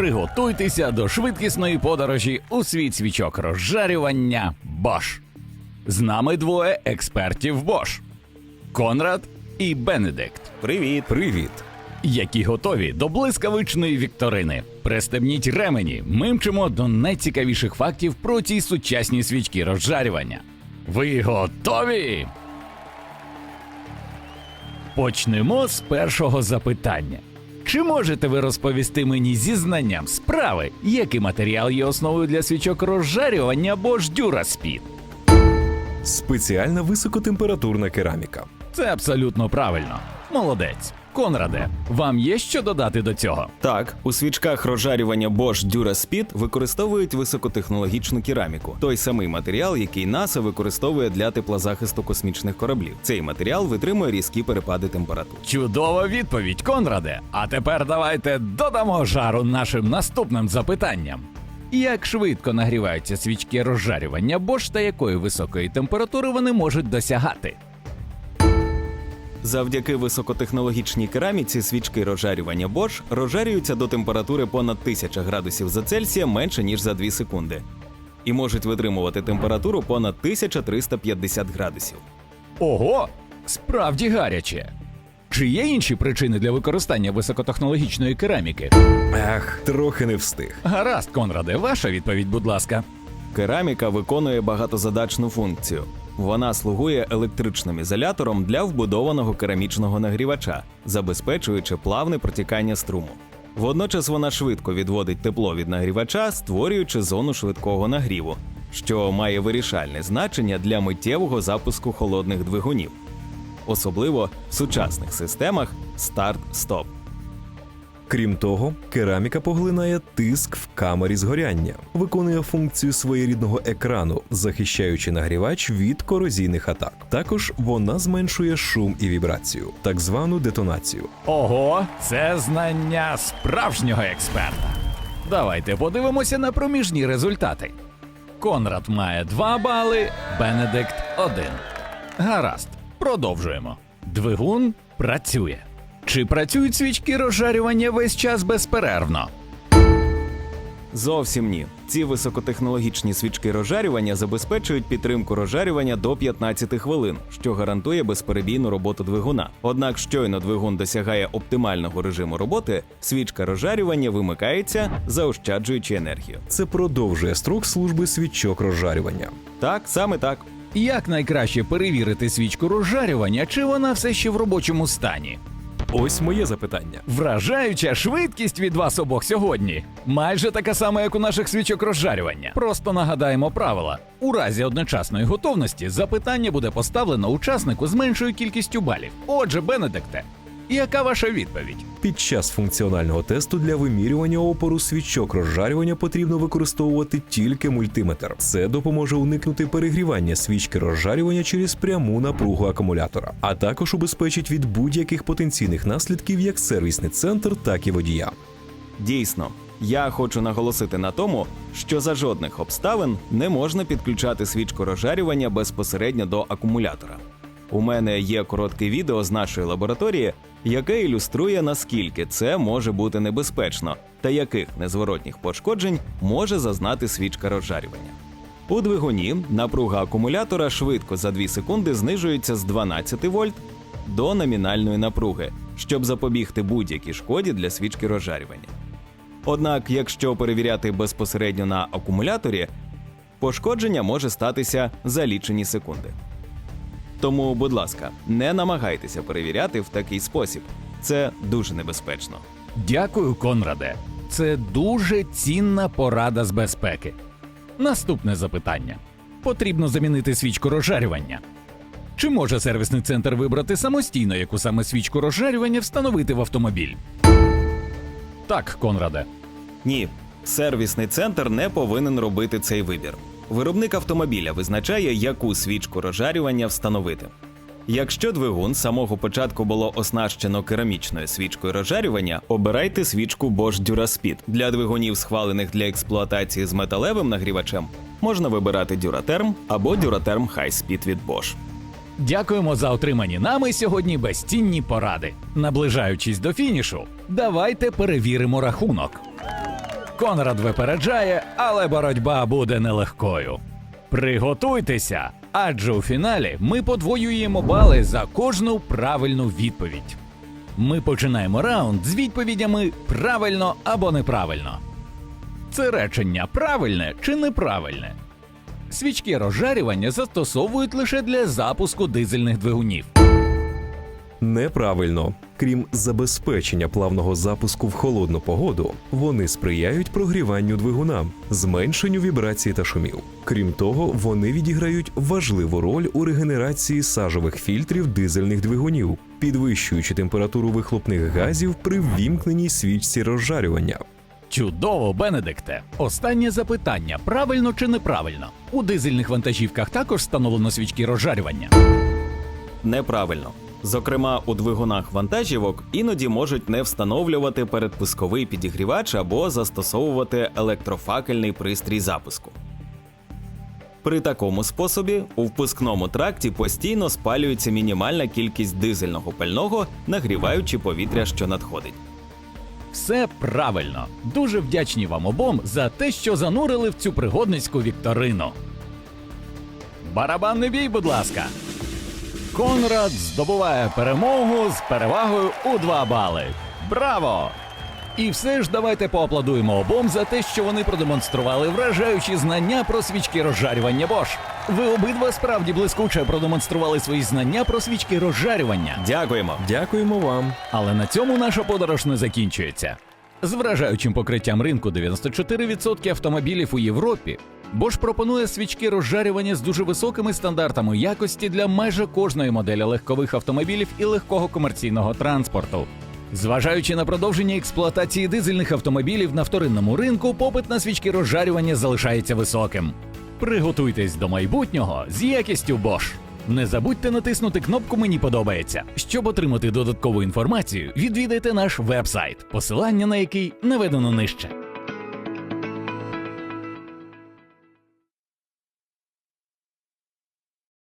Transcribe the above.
Приготуйтеся до швидкісної подорожі у світ свічок розжарювання Bosch. З нами двоє експертів Bosch – Конрад і Бенедикт, Привіт. Привіт! які готові до блискавичної вікторини. Пристебніть ремені, ми мчимо до найцікавіших фактів про ці сучасні свічки розжарювання. Ви готові? Почнемо з першого запитання. Чи можете ви розповісти мені зі знанням справи, який матеріал є основою для свічок розжарювання або ж дюраспід? Спеціальна високотемпературна кераміка. Це абсолютно правильно. Молодець. Конраде, вам є що додати до цього? Так, у свічках розжарювання Bosch DuraSpeed використовують високотехнологічну кераміку, той самий матеріал, який НАСА використовує для теплозахисту космічних кораблів. Цей матеріал витримує різкі перепади температур. Чудова відповідь, Конраде. А тепер давайте додамо жару нашим наступним запитанням. Як швидко нагріваються свічки розжарювання Bosch та якої високої температури вони можуть досягати? Завдяки високотехнологічній кераміці свічки розжарювання Bosch розжарюються до температури понад 1000 градусів за Цельсія менше ніж за 2 секунди. І можуть витримувати температуру понад 1350 градусів. Ого, справді гаряче. Чи є інші причини для використання високотехнологічної кераміки? Ех, трохи не встиг. Гаразд, Конраде, ваша відповідь, будь ласка. Кераміка виконує багатозадачну функцію. Вона слугує електричним ізолятором для вбудованого керамічного нагрівача, забезпечуючи плавне протікання струму. Водночас вона швидко відводить тепло від нагрівача, створюючи зону швидкого нагріву, що має вирішальне значення для миттєвого запуску холодних двигунів, особливо в сучасних системах старт-стоп. Крім того, кераміка поглинає тиск в камері згоряння, виконує функцію своєрідного екрану, захищаючи нагрівач від корозійних атак. Також вона зменшує шум і вібрацію, так звану детонацію. Ого, це знання справжнього експерта. Давайте подивимося на проміжні результати. Конрад має 2 бали, Бенедикт 1. Гаразд, продовжуємо. Двигун працює. Чи працюють свічки розжарювання весь час безперервно? Зовсім ні. Ці високотехнологічні свічки розжарювання забезпечують підтримку розжарювання до 15 хвилин, що гарантує безперебійну роботу двигуна. Однак, щойно двигун досягає оптимального режиму роботи, свічка розжарювання вимикається, заощаджуючи енергію. Це продовжує строк служби свічок розжарювання. Так, саме так. Як найкраще перевірити свічку розжарювання, чи вона все ще в робочому стані? Ось моє запитання. Вражаюча швидкість від вас обох сьогодні. Майже така сама, як у наших свічок розжарювання. Просто нагадаємо правила. У разі одночасної готовності запитання буде поставлено учаснику з меншою кількістю балів. Отже, Бенедикте, яка ваша відповідь? Під час функціонального тесту для вимірювання опору свічок розжарювання потрібно використовувати тільки мультиметр. Це допоможе уникнути перегрівання свічки розжарювання через пряму напругу акумулятора, а також убезпечить від будь-яких потенційних наслідків як сервісний центр, так і водія. Дійсно, я хочу наголосити на тому, що за жодних обставин не можна підключати свічку розжарювання безпосередньо до акумулятора. У мене є коротке відео з нашої лабораторії, яке ілюструє наскільки це може бути небезпечно та яких незворотніх пошкоджень може зазнати свічка розжарювання. У двигуні напруга акумулятора швидко за 2 секунди знижується з 12 вольт до номінальної напруги, щоб запобігти будь-якій шкоді для свічки розжарювання. Однак, якщо перевіряти безпосередньо на акумуляторі, пошкодження може статися за лічені секунди. Тому, будь ласка, не намагайтеся перевіряти в такий спосіб. Це дуже небезпечно. Дякую, Конраде. Це дуже цінна порада з безпеки. Наступне запитання: потрібно замінити свічку розжарювання. Чи може сервісний центр вибрати самостійно, яку саме свічку розжарювання встановити в автомобіль? Так, Конраде. Ні, сервісний центр не повинен робити цей вибір. Виробник автомобіля визначає, яку свічку розжарювання встановити. Якщо двигун з самого початку було оснащено керамічною свічкою розжарювання, обирайте свічку Bosch DuraSpeed. Для двигунів, схвалених для експлуатації з металевим нагрівачем, можна вибирати Duraterm або Duraterm High Speed від Bosch. Дякуємо за отримані нами сьогодні безцінні поради. Наближаючись до фінішу, давайте перевіримо рахунок. Конрад випереджає, але боротьба буде нелегкою. Приготуйтеся, адже у фіналі ми подвоюємо бали за кожну правильну відповідь. Ми починаємо раунд з відповідями правильно або неправильно. Це речення правильне чи неправильне. Свічки розжарювання застосовують лише для запуску дизельних двигунів. Неправильно. Крім забезпечення плавного запуску в холодну погоду, вони сприяють прогріванню двигуна, зменшенню вібрацій та шумів. Крім того, вони відіграють важливу роль у регенерації сажових фільтрів дизельних двигунів, підвищуючи температуру вихлопних газів при ввімкненій свічці розжарювання. Чудово, Бенедикте. Останнє запитання: правильно чи неправильно? У дизельних вантажівках також встановлено свічки розжарювання. Неправильно. Зокрема, у двигунах вантажівок іноді можуть не встановлювати передпусковий підігрівач або застосовувати електрофакельний пристрій запуску. При такому способі у впускному тракті постійно спалюється мінімальна кількість дизельного пального, нагріваючи повітря, що надходить. Все правильно. Дуже вдячні вам обом за те, що занурили в цю пригодницьку вікторину. Барабанний бій, будь ласка. Конрад здобуває перемогу з перевагою у 2 бали. Браво! І все ж давайте поаплодуємо обом за те, що вони продемонстрували вражаючі знання про свічки розжарювання Bosch. Ви обидва справді блискуче продемонстрували свої знання про свічки розжарювання. Дякуємо! Дякуємо вам! Але на цьому наша подорож не закінчується. З вражаючим покриттям ринку 94% автомобілів у Європі. Bosch пропонує свічки розжарювання з дуже високими стандартами якості для майже кожної моделі легкових автомобілів і легкого комерційного транспорту. Зважаючи на продовження експлуатації дизельних автомобілів на вторинному ринку, попит на свічки розжарювання залишається високим. Приготуйтесь до майбутнього з якістю Bosch. Не забудьте натиснути кнопку Мені подобається. Щоб отримати додаткову інформацію, відвідайте наш вебсайт, посилання на який наведено нижче.